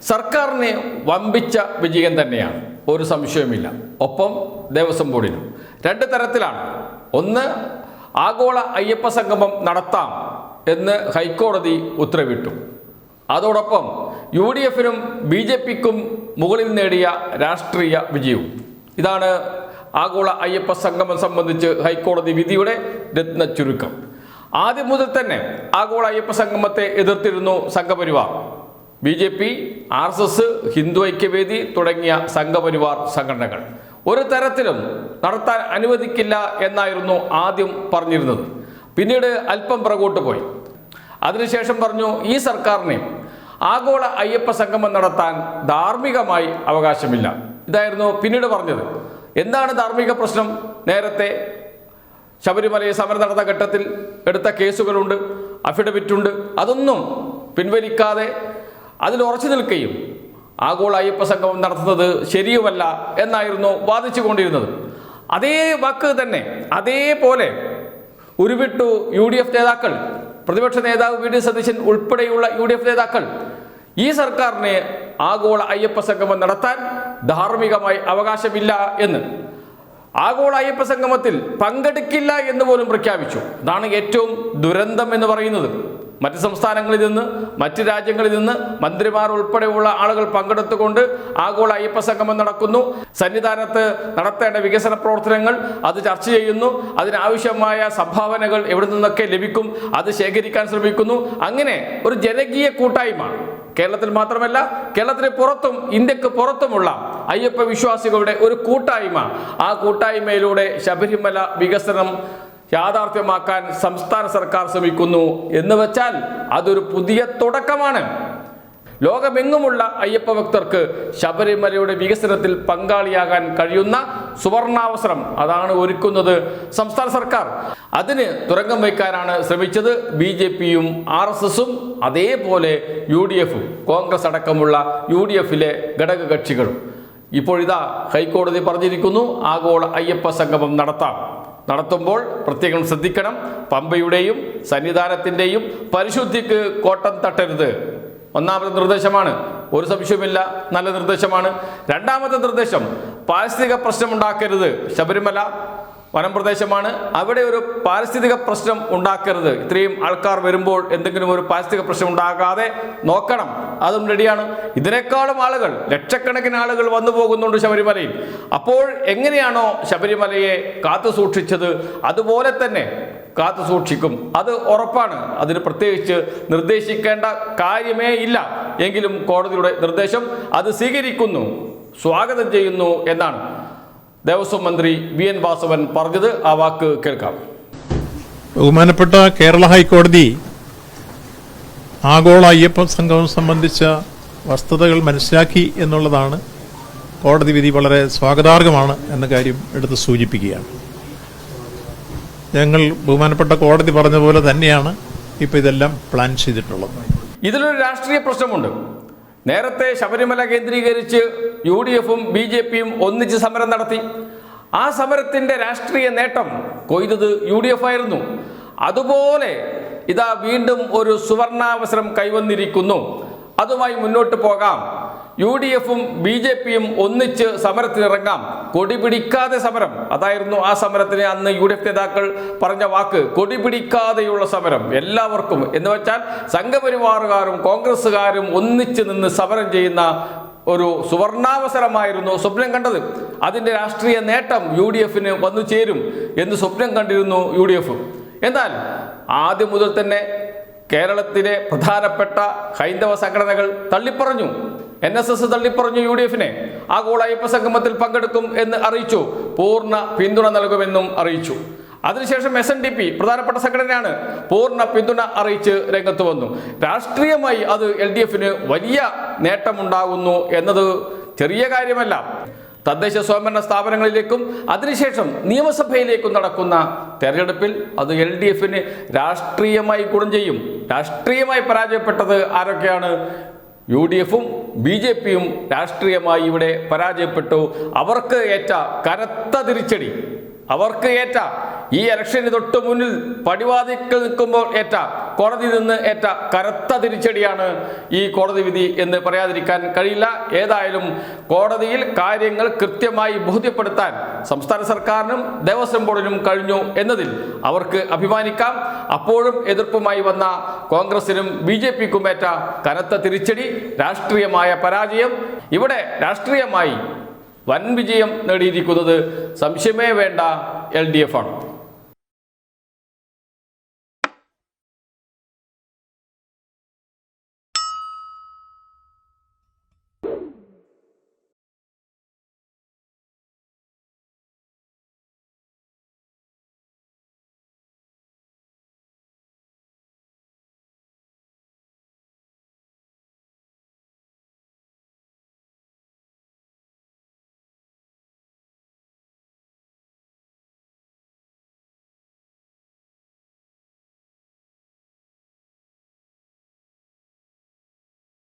സർക്കാരിന് വമ്പിച്ച വിജയം തന്നെയാണ്. ഒരു സംശയവുമില്ല. ഒപ്പം ദേവസ്വം ബോർഡിനും. രണ്ട് തരത്തിലാണ്. ഒന്ന് ആഗോള അയ്യപ്പ സംഗമം നടത്താം എന്ന് ഹൈക്കോടതി ഉത്തരവിട്ടു. അതോടൊപ്പം യു ഡി എഫിനും ബി ജെ പിക്കും മുകളിൽ നേടിയ രാഷ്ട്രീയ വിജയവും. ഇതാണ് ആഗോള അയ്യപ്പ സംഗമം സംബന്ധിച്ച് ഹൈക്കോടതി വിധിയുടെ രത്ന ചുരുക്കം ആദ്യം മുതൽ തന്നെ ആഗോള അയ്യപ്പ സംഗമത്തെ എതിർത്തിരുന്നു Sangh Parivar. B J P R S S Hindu Aikyavedi തുടങ്ങിയ സംഘപരിവാർ സംഘടനകൾ. ഒരു തരത്തിലും നടത്താൻ അനുവദിക്കില്ല എന്നായിരുന്നു ആദ്യം പറഞ്ഞിരുന്നത്. പിന്നീട് അല്പം പുറകോട്ട് പോയി. അതിനുശേഷം പറഞ്ഞു ഈ സർക്കാരിനെ ആഗോള അയ്യപ്പ സംഗമം നടത്താൻ ധാർമ്മികമായി അവകാശമില്ല. ഇതായിരുന്നു പിന്നീട് പറഞ്ഞത്. എന്താണ് ധാർമ്മിക പ്രശ്നം? നേരത്തെ ശബരിമലയെ സമരം നടന്ന ഘട്ടത്തിൽ എടുത്ത കേസുകളുണ്ട് അഫിഡവിറ്റ് ഉണ്ട് അതൊന്നും പിൻവലിക്കാതെ അതിൽ ഉറച്ചു നിൽക്കുകയും ആഗോള അയ്യപ്പ സംഗമം നടത്തുന്നത് ശരിയുമല്ല എന്നായിരുന്നു വാദിച്ചുകൊണ്ടിരുന്നത്. അതേ വാക്ക് തന്നെ അതേപോലെ ഉരുവിട്ടു യു ഡി എഫ് നേതാക്കൾ പ്രതിപക്ഷ നേതാവ് വി ഡി സതീശൻ ഉൾപ്പെടെയുള്ള യു ഡി എഫ് നേതാക്കൾ ഈ സർക്കാരിനെ ആഗോള അയ്യപ്പ സംഗമം നടത്താൻ ധാർമ്മികമായി അവകാശമില്ല എന്ന്. ആഗോള അയ്യപ്പ സംഗമത്തിൽ പങ്കെടുക്കില്ല എന്ന് പോലും പ്രഖ്യാപിച്ചു. അതാണ് ഏറ്റവും ദുരന്തം എന്ന് പറയുന്നത്. മറ്റ് സംസ്ഥാനങ്ങളിൽ നിന്ന് മറ്റ് രാജ്യങ്ങളിൽ നിന്ന് മന്ത്രിമാർ ഉൾപ്പെടെയുള്ള ആളുകൾ പങ്കെടുത്തുകൊണ്ട് ആഗോള അയ്യപ്പ സംഗമം നടക്കുന്നു. സന്നിധാനത്ത് നടത്തേണ്ട വികസന പ്രവർത്തനങ്ങൾ അത് ചർച്ച ചെയ്യുന്നു. അതിനാവശ്യമായ സംഭാവനകൾ എവിടെ നിന്നൊക്കെ ലഭിക്കും അത് ശേഖരിക്കാൻ ശ്രമിക്കുന്നു. അങ്ങനെ ഒരു ജനകീയ കൂട്ടായ്മ കേരളത്തിൽ മാത്രമല്ല കേരളത്തിന് പുറത്തും ഇന്ത്യയ്ക്ക് പുറത്തുമുള്ള അയ്യപ്പ വിശ്വാസികളുടെ ഒരു കൂട്ടായ്മ. ആ കൂട്ടായ്മയിലൂടെ ശബരിമല വികസനം യാഥാർത്ഥ്യമാക്കാൻ സംസ്ഥാന സർക്കാർ ശ്രമിക്കുന്നു എന്ന് വെച്ചാൽ അതൊരു പുതിയ തുടക്കമാണ്. ലോകമെങ്ങുമുള്ള അയ്യപ്പ ഭക്തർക്ക് ശബരിമലയുടെ വികസനത്തിൽ പങ്കാളിയാകാൻ കഴിയുന്ന സുവർണാവസരം അതാണ് ഒരുക്കുന്നത് സംസ്ഥാന സർക്കാർ. അതിന് തുരങ്കം വയ്ക്കാനാണ് ശ്രമിച്ചത് ബി ജെ പിയും ആർ എസ് എസും അതേപോലെ യു ഡി എഫും കോൺഗ്രസ് അടക്കമുള്ള യു ഡി എഫിലെ ഘടകകക്ഷികളും. ഇപ്പോഴിതാ ഹൈക്കോടതി പറഞ്ഞിരിക്കുന്നു ആഗോള അയ്യപ്പ സംഗമം നടത്താം. നടത്തുമ്പോൾ പ്രത്യേകം ശ്രദ്ധിക്കണം. പമ്പയുടെയും സന്നിധാനത്തിന്റെയും പരിശുദ്ധിക്ക് കോട്ടം തട്ടരുത്. ഒന്നാമത്തെ നിർദ്ദേശമാണ്. ഒരു സംശയവുമില്ല. നല്ല നിർദ്ദേശമാണ്. രണ്ടാമത്തെ നിർദ്ദേശം. പാരിസ്ഥിതിക പ്രശ്നമുണ്ടാക്കരുത് ശബരിമല വനം പ്രദേശമാണ് അവിടെ ഒരു പാരിസ്ഥിതിക പ്രശ്നം ഉണ്ടാക്കരുത്. ഇത്രയും ആൾക്കാർ വരുമ്പോൾ എന്തെങ്കിലും ഒരു പാരിസ്ഥിതിക പ്രശ്നം ഉണ്ടാകാതെ നോക്കണം. അതും റെഡിയാണ്. ഇതിനേക്കാളും ആളുകൾ ലക്ഷക്കണക്കിന് ആളുകൾ വന്നു പോകുന്നുണ്ട് ശബരിമലയിൽ. അപ്പോൾ എങ്ങനെയാണോ ശബരിമലയെ കാത്തു സൂക്ഷിച്ചത്? അതുപോലെ തന്നെ കാത്തു സൂക്ഷിക്കും. അത് ഉറപ്പാണ്. അതിന് പ്രത്യേകിച്ച് നിർദ്ദേശിക്കേണ്ട കാര്യമേ ഇല്ല. എങ്കിലും കോടതിയുടെ നിർദ്ദേശം അത് സ്വീകരിക്കുന്നു. സ്വാഗതം ചെയ്യുന്നു എന്നാണ്. ദേവസ്വം മന്ത്രി വി എൻ വാസവൻ പറഞ്ഞത് ആ വാക്ക് കേൾക്കാം. ബഹുമാനപ്പെട്ട കേരള ഹൈക്കോടതി ആഗോള അയ്യപ്പ സംഘം സംബന്ധിച്ച വസ്തുതകൾ മനസ്സിലാക്കി എന്നുള്ളതാണ്. കോടതി വിധി വളരെ സ്വാഗതാർഹമാണ് എന്ന കാര്യം എടുത്ത് സൂചിപ്പിക്കുകയാണ്. ഞങ്ങൾ ബഹുമാനപ്പെട്ട കോടതി പറഞ്ഞ പോലെ തന്നെയാണ് ഇപ്പോൾ ഇതെല്ലാം പ്ലാൻ ചെയ്തിട്ടുള്ളത്. ഇതിലൊരു രാഷ്ട്രീയ പ്രശ്നമുണ്ട്. നേരത്തെ ശബരിമല കേന്ദ്രീകരിച്ച് യു ഡി എഫും ബി ജെ പിയും ഒന്നിച്ച് സമരം നടത്തി. ആ സമരത്തിന്റെ രാഷ്ട്രീയ നേട്ടം കൊയ്തത് യു ഡി എഫ് ആയിരുന്നു. അതുപോലെ ഇതാ വീണ്ടും ഒരു സുവർണാവസരം കൈവന്നിരിക്കുന്നു. അതുമായി മുന്നോട്ട് പോകാം. യു ഡി എഫും ബി ജെ പിയും ഒന്നിച്ച് സമരത്തിനിറങ്ങാം. കൊടി പിടിക്കാതെ സമരം. അതായിരുന്നു ആ സമരത്തിന് അന്ന് യു ഡി എഫ് നേതാക്കൾ പറഞ്ഞ വാക്ക്. കൊടി പിടിക്കാതെയുള്ള സമരം. എല്ലാവർക്കും. എന്ന് വെച്ചാൽ സംഘപരിവാറുകാരും കോൺഗ്രസ്സുകാരും ഒന്നിച്ച് നിന്ന് സമരം ചെയ്യുന്ന ഒരു സുവർണാവസരമായിരുന്നു സ്വപ്നം കണ്ടത്. അതിന്റെ രാഷ്ട്രീയ നേട്ടം യു ഡി എഫിന് വന്നു ചേരും എന്ന് സ്വപ്നം കണ്ടിരുന്നു യു ഡി എഫ്. എന്നാൽ ആദ്യം മുതൽ തന്നെ കേരളത്തിലെ പ്രധാനപ്പെട്ട ഹൈന്ദവ സംഘടനകൾ തള്ളിപ്പറഞ്ഞു. എൻ എസ് എസ് തള്ളിപ്പറഞ്ഞു യു ഡി എഫിനെ. ആഗോള അയ്യപ്പ സംഗമത്തിൽ പങ്കെടുക്കും എന്ന് അറിയിച്ചു. പൂർണ പിന്തുണ നൽകുമെന്നും അറിയിച്ചു. അതിനുശേഷം എസ് എൻ ഡി പി പ്രധാനപ്പെട്ട സംഘടനയാണ് പൂർണ പിന്തുണ അറിയിച്ച് രംഗത്ത് വന്നു. രാഷ്ട്രീയമായി അത് എൽ ഡി എഫിന് വലിയ നേട്ടമുണ്ടാകുന്നു എന്നത് ചെറിയ കാര്യമല്ല. തദ്ദേശ സ്വയംഭരണ സ്ഥാപനങ്ങളിലേക്കും അതിനുശേഷം നിയമസഭയിലേക്കും നടക്കുന്ന തെരഞ്ഞെടുപ്പിൽ അത് എൽ ഡി എഫിന് രാഷ്ട്രീയമായി ഗുണം ചെയ്യും. രാഷ്ട്രീയമായി പരാജയപ്പെട്ടത് ആരൊക്കെയാണ്? യു ഡി എഫും ബി ജെ പിയും രാഷ്ട്രീയമായി ഇവിടെ പരാജയപ്പെട്ടു. അവർക്ക് ഏറ്റ കനത്ത തിരിച്ചടി. അവർക്ക് ഏറ്റ ഈ ഇലക്ഷന് തൊട്ട് മുന്നിൽ പടിവാതിക്കൽ നിൽക്കുമ്പോൾ ഏറ്റ കോടതി നിന്ന് ഏറ്റ കറുത്ത തിരിച്ചടിയാണ് ഈ കോടതി വിധി എന്ന് പറയാതിരിക്കാൻ കഴിയില്ല. ഏതായാലും കോടതിയിൽ കാര്യങ്ങൾ കൃത്യമായി ബോധ്യപ്പെടുത്താൻ സംസ്ഥാന സർക്കാരിനും ദേവസ്വം ബോർഡിനും കഴിഞ്ഞു എന്നതിൽ അവർക്ക് അഭിമാനിക്കാം. അപ്പോഴും എതിർപ്പുമായി വന്ന കോൺഗ്രസിനും ബി ജെ പിക്കും ഏറ്റ കനത്ത തിരിച്ചടി രാഷ്ട്രീയമായ പരാജയം. ഇവിടെ രാഷ്ട്രീയമായി വൻ വിജയം നേടിയിരിക്കുന്നത് സംശയമേ വേണ്ട എൽ ഡി എഫ് ആണ്.